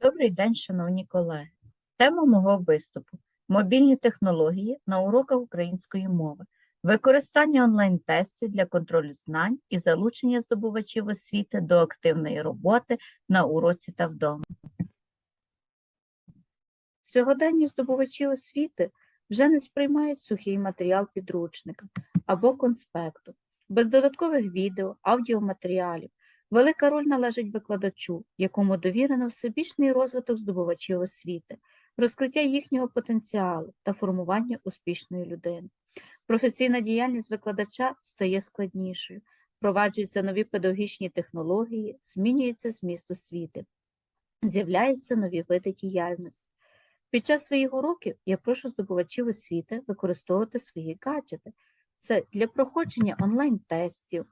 Добрий день, шановні колеги. Тема мого виступу мобільні технології на уроках української мови, використання онлайн-тестів для контролю знань і залучення здобувачів освіти до активної роботи на уроці та вдома. Сьогодні здобувачі освіти вже не сприймають сухий матеріал підручника або конспекту, без додаткових відео, аудіоматеріалів. Велика роль належить викладачу, якому довірено всебічний розвиток здобувачів освіти, розкриття їхнього потенціалу та формування успішної людини. Професійна діяльність викладача стає складнішою, впроваджуються нові педагогічні технології, змінюється зміст освіти, з'являються нові види діяльності. Під час своїх уроків я прошу здобувачів освіти використовувати свої гаджети. Це для проходження онлайн-тестів,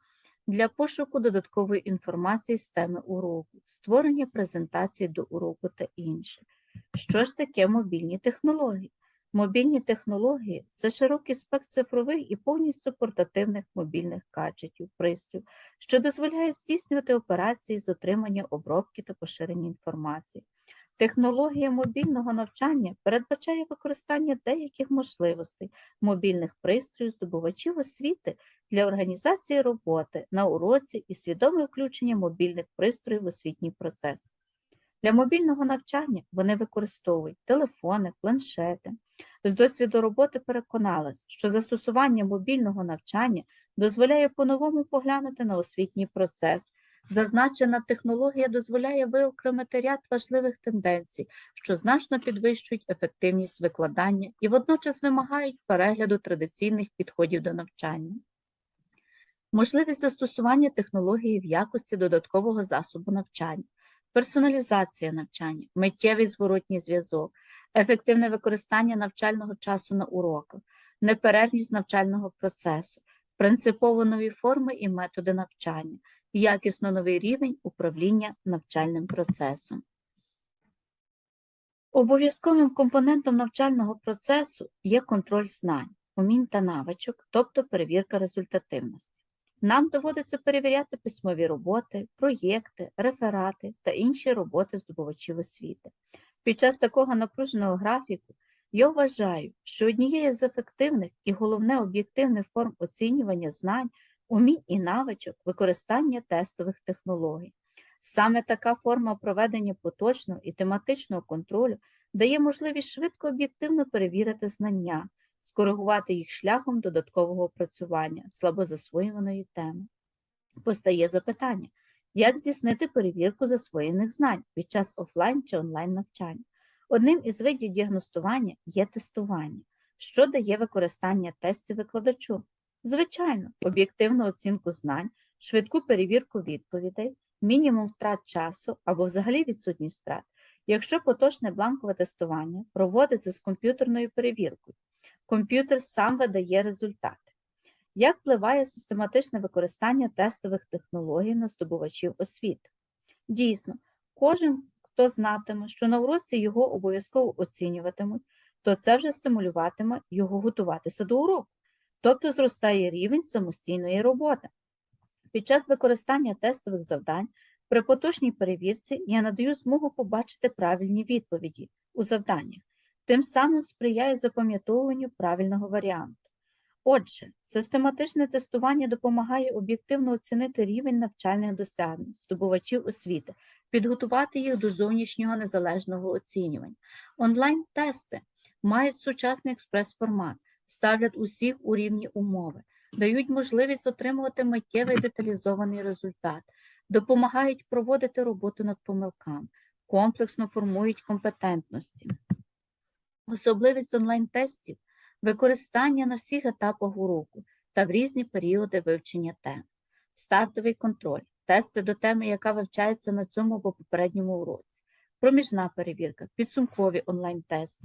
для пошуку додаткової інформації з теми уроку, створення презентацій до уроку та інше. Що ж таке мобільні технології? Мобільні технології це широкий спектр цифрових і повністю портативних мобільних гаджетів, пристроїв, що дозволяють здійснювати операції з отримання обробки та поширення інформації. Технологія мобільного навчання передбачає використання деяких можливостей мобільних пристроїв здобувачів освіти для організації роботи на уроці і свідоме включення мобільних пристроїв в освітній процес. Для мобільного навчання вони використовують телефони, планшети. З досвіду роботи переконалась, що застосування мобільного навчання дозволяє по-новому поглянути на освітній процес. Зазначена технологія дозволяє виокремити ряд важливих тенденцій, що значно підвищують ефективність викладання і водночас вимагають перегляду традиційних підходів до навчання. Можливість застосування технології в якості додаткового засобу навчання, персоналізація навчання, миттєвий зворотній зв'язок, ефективне використання навчального часу на уроках, неперервність навчального процесу, принципово нові форми і методи навчання, якісно новий рівень управління навчальним процесом. Обов'язковим компонентом навчального процесу є контроль знань, умінь та навичок, тобто перевірка результативності. Нам доводиться перевіряти письмові роботи, проєкти, реферати та інші роботи здобувачів освіти. Під час такого напруженого графіку я вважаю, що однією з ефективних і головне об'єктивних форм оцінювання знань, умінь і навичок використання тестових технологій. Саме така форма проведення поточного і тематичного контролю дає можливість швидко об'єктивно перевірити знання, скоригувати їх шляхом додаткового опрацювання слабозасвоюваної теми. Постає запитання, як здійснити перевірку засвоєних знань під час офлайн чи онлайн навчання. Одним із видів діагностування є тестування, що дає використання тестів викладачу. Звичайно, об'єктивну оцінку знань, швидку перевірку відповідей, мінімум втрат часу або взагалі відсутність втрат, якщо поточне бланкове тестування проводиться з комп'ютерною перевіркою. Комп'ютер сам видає результати. Як впливає систематичне використання тестових технологій на здобувачів освіти? Дійсно, кожен, хто знатиме, що на уроці його обов'язково оцінюватимуть, то це вже стимулюватиме його готуватися до уроку, тобто зростає рівень самостійної роботи. Під час використання тестових завдань при поточній перевірці я надаю змогу побачити правильні відповіді у завданнях, тим самим сприяє запам'ятовуванню правильного варіанту. Отже, систематичне тестування допомагає об'єктивно оцінити рівень навчальних досягнень здобувачів освіти, підготувати їх до зовнішнього незалежного оцінювання. Онлайн-тести мають сучасний експрес-формат, ставлять усіх у рівні умови, дають можливість отримувати миттєвий деталізований результат, допомагають проводити роботу над помилками, комплексно формують компетентності. Особливість онлайн-тестів використання на всіх етапах уроку та в різні періоди вивчення тем, стартовий контроль, тести до теми, яка вивчається на цьому або попередньому уроці, проміжна перевірка, підсумкові онлайн-тести,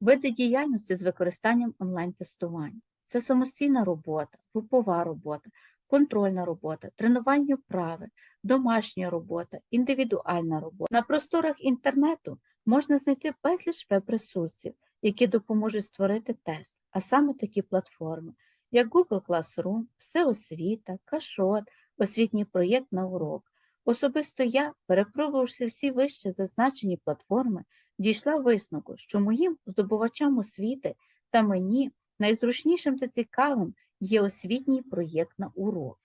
види діяльності з використанням онлайн-тестування. Це самостійна робота, групова робота, контрольна робота, тренування вправи, домашня робота, індивідуальна робота. На просторах інтернету можна знайти безліч веб-ресурсів, які допоможуть створити тест, а саме такі платформи, як Google Classroom, Всеосвіта, Кашот, освітній проєкт на урок. Особисто я, перепробувавши всі вище зазначені платформи, дійшла висновку, що моїм здобувачам освіти та мені найзручнішим та цікавим є освітній проєкт на урок.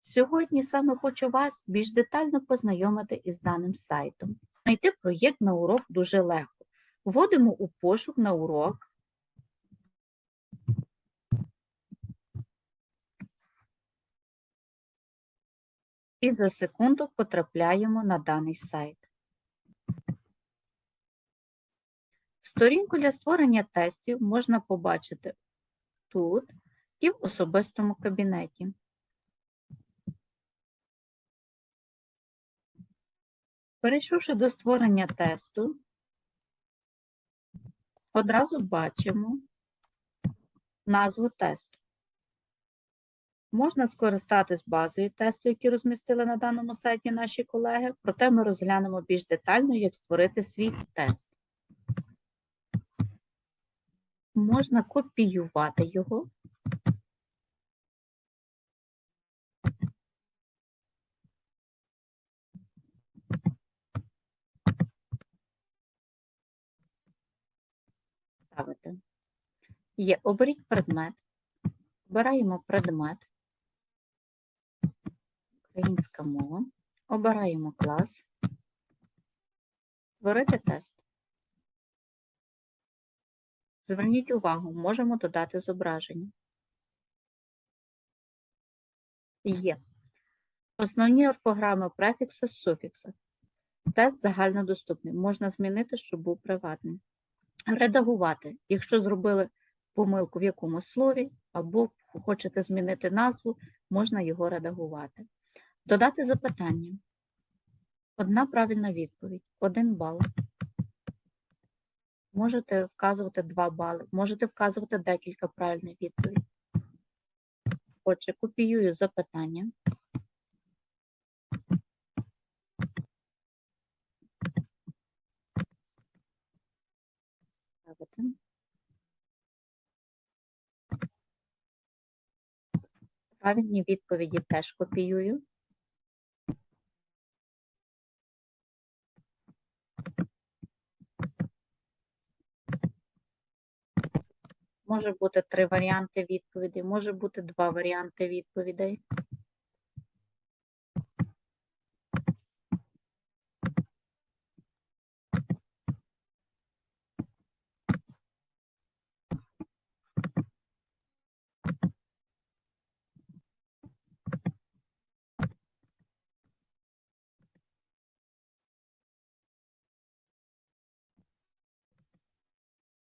Сьогодні саме хочу вас більш детально познайомити із даним сайтом. Знайти проєкт на урок дуже легко. Вводимо у пошук на урок. І за секунду потрапляємо на даний сайт. Сторінку для створення тестів можна побачити тут і в особистому кабінеті. Перейшовши до створення тесту, одразу бачимо назву тесту. Можна скористатись базою тесту, який розмістили на даному сайті наші колеги, проте ми розглянемо більш детально, як створити свій тест. Можна копіювати його. Є оберіть предмет. Обираємо предмет. Українська мова. Обираємо клас. Створити тест. Зверніть увагу, можемо додати зображення. Є. Основні орфограми префікси, суфікси. Тест загальнодоступний. Можна змінити, щоб був приватний. Редагувати. Якщо зробили помилку в якомусь слові, або хочете змінити назву, можна його редагувати. Додати запитання. Одна правильна відповідь. Один бал. Можете вказувати 2 бали, можете вказувати декілька правильних відповідей. Отже, копіюю запитання. Правильні відповіді теж копіюю. Може бути три варіанти відповідей, може бути два варіанти відповідей.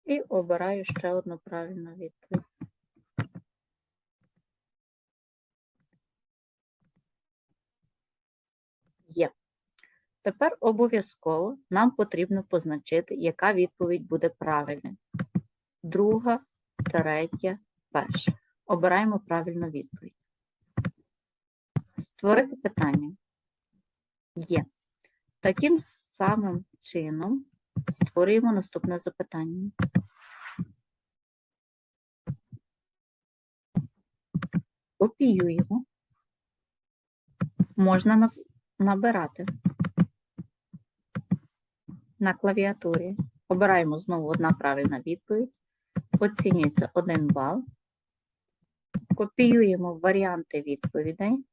І обираю ще одну правильну відповідь. Є. Тепер обов'язково нам потрібно позначити, яка відповідь буде правильною. Друга, третя, перша. Обираємо правильну відповідь. Створити питання. Є. Таким самим чином створюємо наступне запитання. Копіюємо. Можна набирати на клавіатурі. Обираємо знову одна правильна відповідь. Оцінюється 1 бал. Копіюємо варіанти відповідей.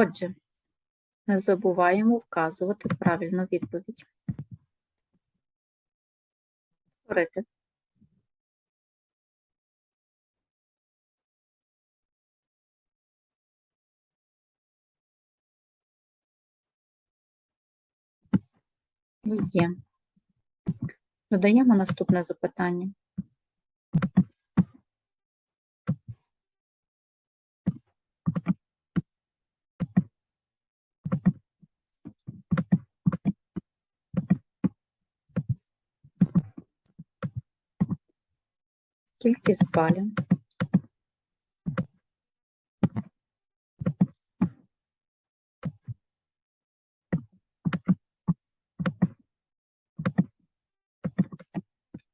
Отже, не забуваємо вказувати правильну відповідь. Створити. Є. Додаємо наступне запитання. Кількість балів.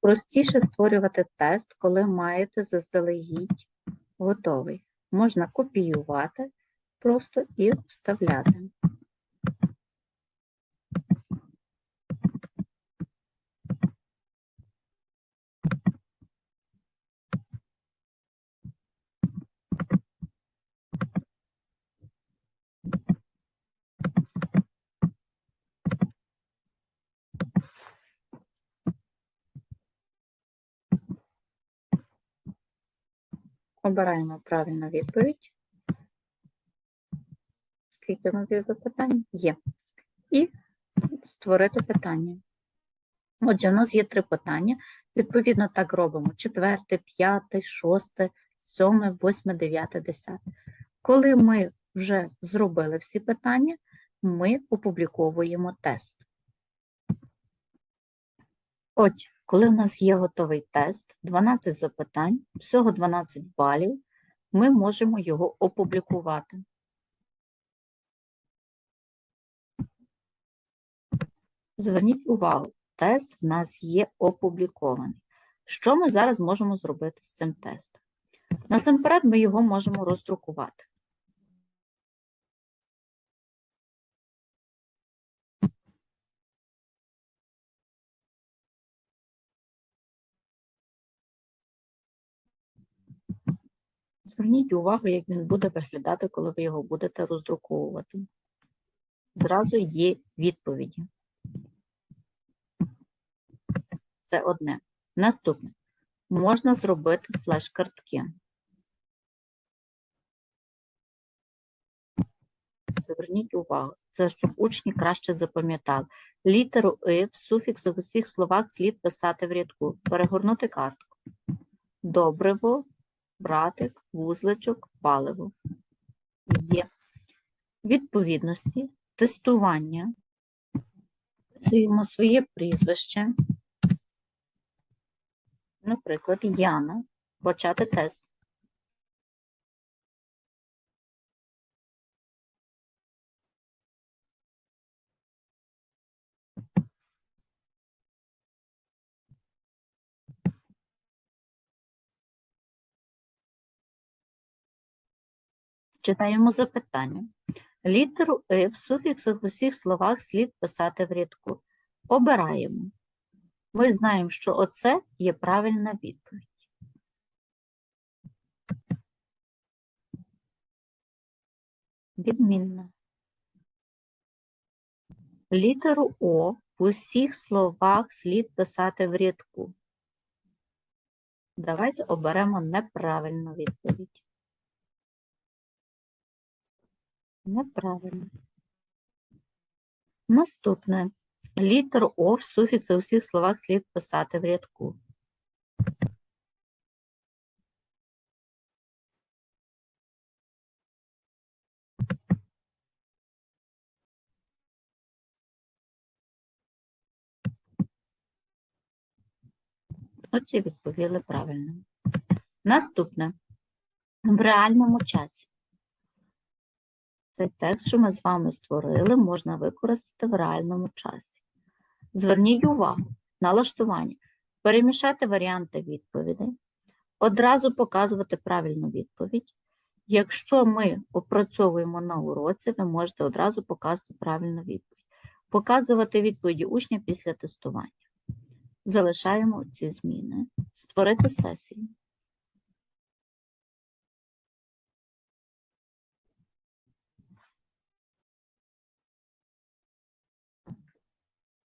Простіше створювати тест, коли маєте заздалегідь готовий. Можна копіювати просто і вставляти. Обираємо правильну відповідь. Скільки у нас є запитань? Є. І створити питання. Отже, у нас є три питання. Відповідно, так робимо: четверте, п'яте, шосте, сьоме, восьме, дев'яте, десяте. Коли ми вже зробили всі питання, ми опубліковуємо тест. Отже, коли у нас є готовий тест, 12 запитань, всього 12 балів, ми можемо його опублікувати. Зверніть увагу, тест в нас є опублікований. Що ми зараз можемо зробити з цим тестом? Насамперед ми його можемо роздрукувати. Зверніть увагу, як він буде виглядати, коли ви його будете роздруковувати. Зразу є відповіді. Це одне. Наступне. Можна зробити флеш-картки. Зверніть увагу, це щоб учні краще запам'ятали. Літеру «и» в суфіксах у всіх словах слід писати в рядку. Перегорнути картку. Добриво, братик, вузличок, паливо. Є. Відповідності, тестування. Писуємо своє прізвище. Наприклад, Яна. Почати тест. Читаємо запитання. Літеру «и» в суфіксах в усіх словах слід писати в рядку. Обираємо. Ми знаємо, що оце є правильна відповідь. Відмінно. Літеру О в усіх словах слід писати в рядку. Давайте оберемо неправильну відповідь. Неправильно. Наступне. Літеру О в суфікси у всіх словах слід писати в рядку. Оці відповіли правильно. Наступне. В реальному часі. Цей текст, що ми з вами створили, можна використати в реальному часі. Зверніть увагу, налаштування. Перемішати варіанти відповідей, одразу показувати правильну відповідь. Якщо ми опрацьовуємо на уроці, ви можете одразу показувати правильну відповідь. Показувати відповіді учня після тестування. Залишаємо ці зміни. Створити сесію.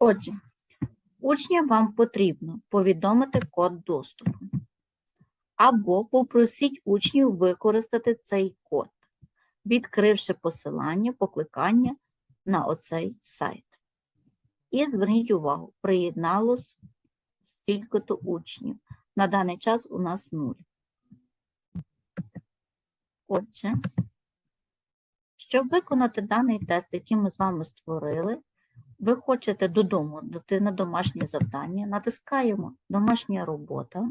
Отже, учням вам потрібно повідомити код доступу. Або попросіть учнів використати цей код, відкривши посилання покликання на оцей сайт. І зверніть увагу, приєдналось стільки-то учнів. На даний час у нас нуль. Отже, щоб виконати даний тест, який ми з вами створили, ви хочете додому дати на домашнє завдання, натискаємо домашня робота,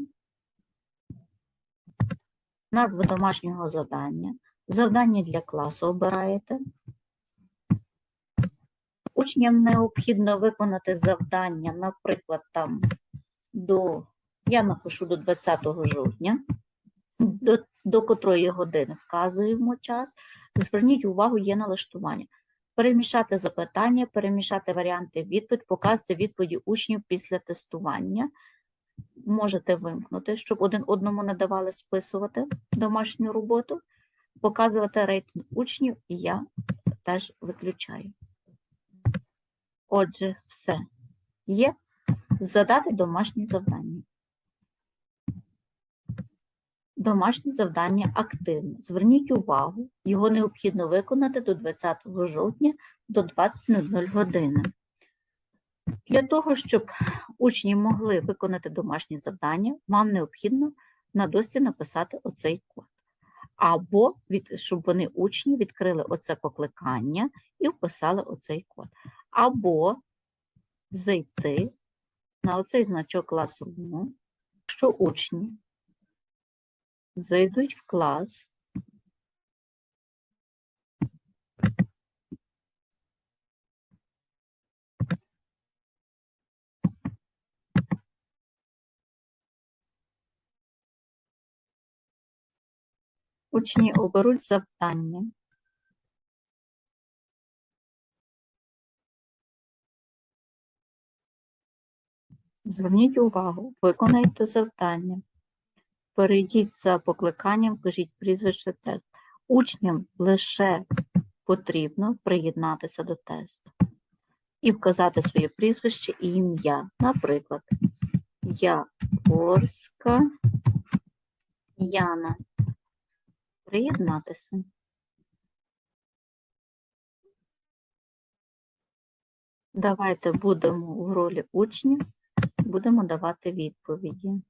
назва домашнього завдання, завдання для класу обираєте. Учням необхідно виконати завдання, наприклад, там до, я напишу до 20 жовтня, до, до котрої години вказуємо час. Зверніть увагу, є налаштування. Перемішати запитання, перемішати варіанти відповідь, показати відповіді учнів після тестування. Можете вимкнути, щоб один одному не давали списувати домашню роботу, показувати рейтинг учнів, і я теж виключаю. Отже, все є. Задати домашнє завдання. Домашнє завдання активне. Зверніть увагу, його необхідно виконати до 20 жовтня до 20.00 години. Для того, щоб учні могли виконати домашнє завдання, вам необхідно на досі написати оцей код. Або від, щоб вони учні відкрили оце покликання і вписали оцей код. Або зайти на оцей значок Classroom, що учні зайдуть в клас, учні оберуть завдання. Зверніть увагу, виконайте завдання. Перейдіть за покликанням, кажіть прізвище тест. Учням лише потрібно приєднатися до тесту і вказати своє прізвище і ім'я. Наприклад, Яворська Яна. Приєднатися. Давайте будемо в ролі учнів, будемо давати відповіді.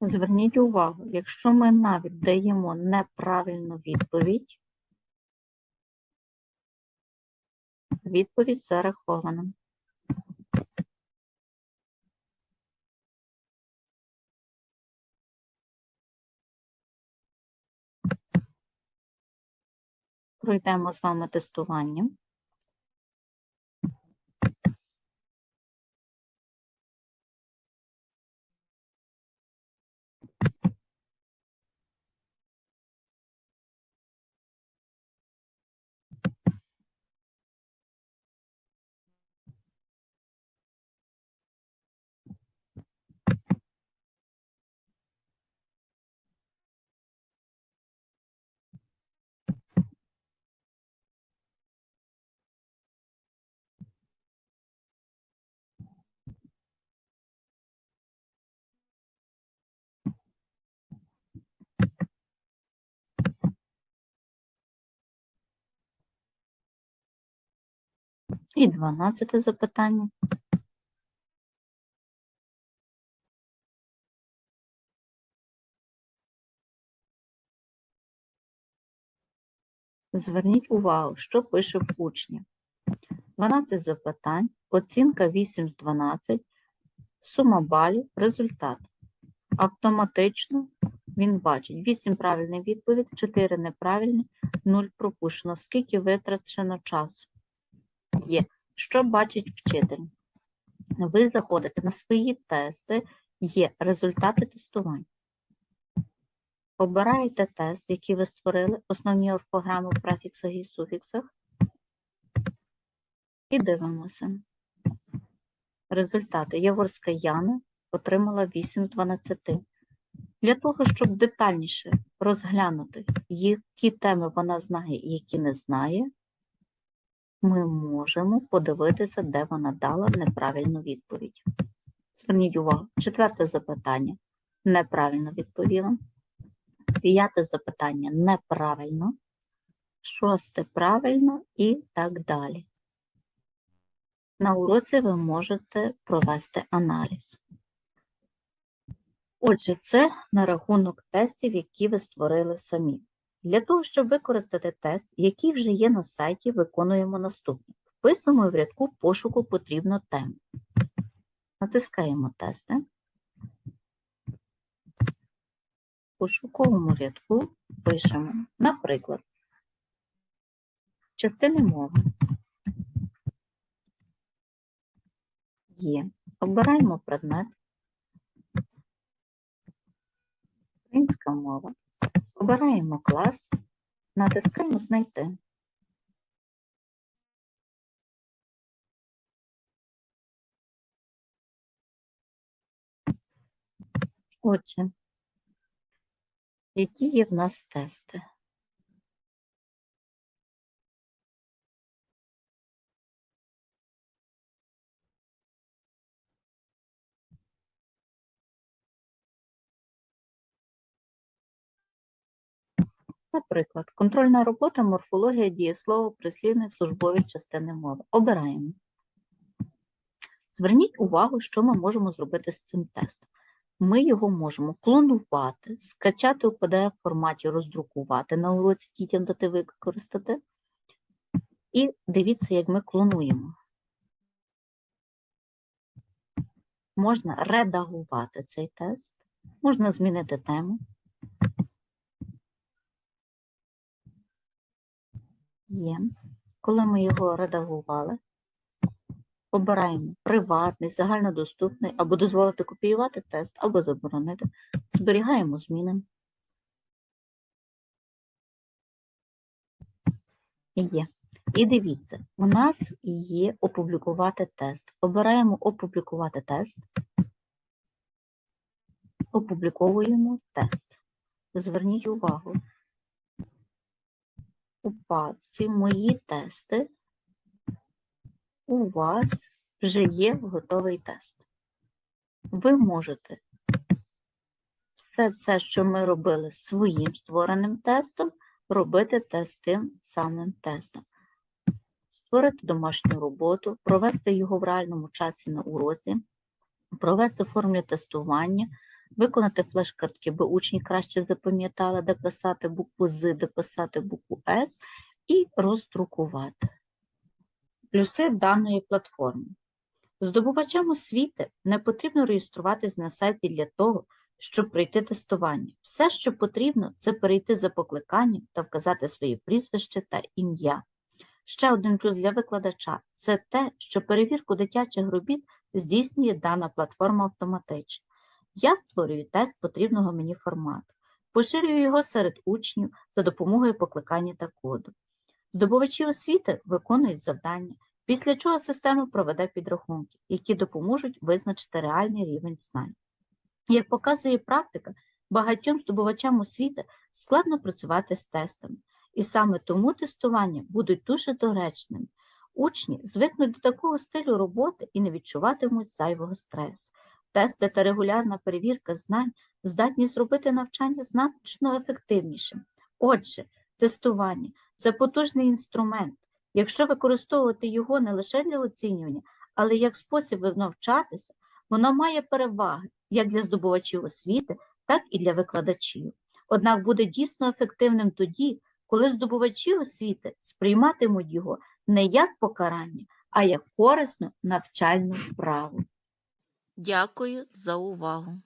Зверніть увагу, якщо ми навіть даємо неправильну відповідь, відповідь зарахована. Пройдемо з вами тестування. І дванадцяте запитання. Зверніть увагу, що пише в учні. 12 запитань, оцінка 8 з 12, сума балів, результат. Автоматично він бачить 8 правильних відповідей, 4 неправильні, 0 пропущено. Скільки витрачено часу? Є. Що бачить вчитель? Ви заходите на свої тести, є результати тестувань. Обираєте тест, який ви створили, основні орфограми в префіксах і суфіксах. І дивимося. Результати. Яворська Яна отримала 8 з 12. Для того, щоб детальніше розглянути, які теми вона знає і які не знає, ми можемо подивитися, де вона дала неправильну відповідь. Зверніть увагу, четверте запитання неправильно відповіла. П'яте запитання неправильно, шосте правильно і так далі. На уроці ви можете провести аналіз. Отже, це на рахунок тестів, які ви створили самі. Для того, щоб використати тест, який вже є на сайті, виконуємо наступне. Вписуємо в рядку пошуку потрібну тему. Натискаємо тести. В пошуковому рядку пишемо, наприклад, частини мови є. Обираємо предмет. Українська мова. Обираємо клас, натискаємо Знайти. Отже, які є в нас тести? Наприклад, контрольна робота, морфологія, дієслово, прислівник, службові частини мови. Обираємо. Зверніть увагу, що ми можемо зробити з цим тестом. Ми його можемо клонувати, скачати у PDF форматі, роздрукувати на уроці дітям дати використати. І дивіться, як ми клонуємо. Можна редагувати цей тест, можна змінити тему. Є. Коли ми його редагували, обираємо приватний, загальнодоступний, або дозволити копіювати тест, або заборонити. Зберігаємо зміни. Є. І дивіться, у нас є опублікувати тест. Обираємо опублікувати тест. Опубліковуємо тест. Зверніть увагу. У Мої тести у вас вже є готовий тест. Ви можете все це, що ми робили своїм створеним тестом, робити тест тим самим тестом. Створити домашню роботу, провести його в реальному часі на уроці, провести формі тестування, виконати флеш-картки, бо учні краще запам'ятали, де писати букву З, де писати букву С, і роздрукувати. Плюси даної платформи. Здобувачам освіти не потрібно реєструватись на сайті для того, щоб пройти тестування. Все, що потрібно, це перейти за покликанням та вказати своє прізвище та ім'я. Ще один плюс для викладача це те, що перевірку дитячих робіт здійснює дана платформа автоматично. Я створюю тест потрібного мені формату, поширюю його серед учнів за допомогою покликання та коду. Здобувачі освіти виконують завдання, після чого система проведе підрахунки, які допоможуть визначити реальний рівень знань. Як показує практика, багатьом здобувачам освіти складно працювати з тестами, і саме тому тестування будуть дуже доречними. Учні звикнуть до такого стилю роботи і не відчуватимуть зайвого стресу. Тести та регулярна перевірка знань здатні зробити навчання значно ефективнішим. Отже, тестування це потужний інструмент. Якщо використовувати його не лише для оцінювання, але як спосіб навчатися, воно має переваги як для здобувачів освіти, так і для викладачів. Однак буде дійсно ефективним тоді, коли здобувачі освіти сприйматимуть його не як покарання, а як корисну навчальну вправу. Дякую за увагу.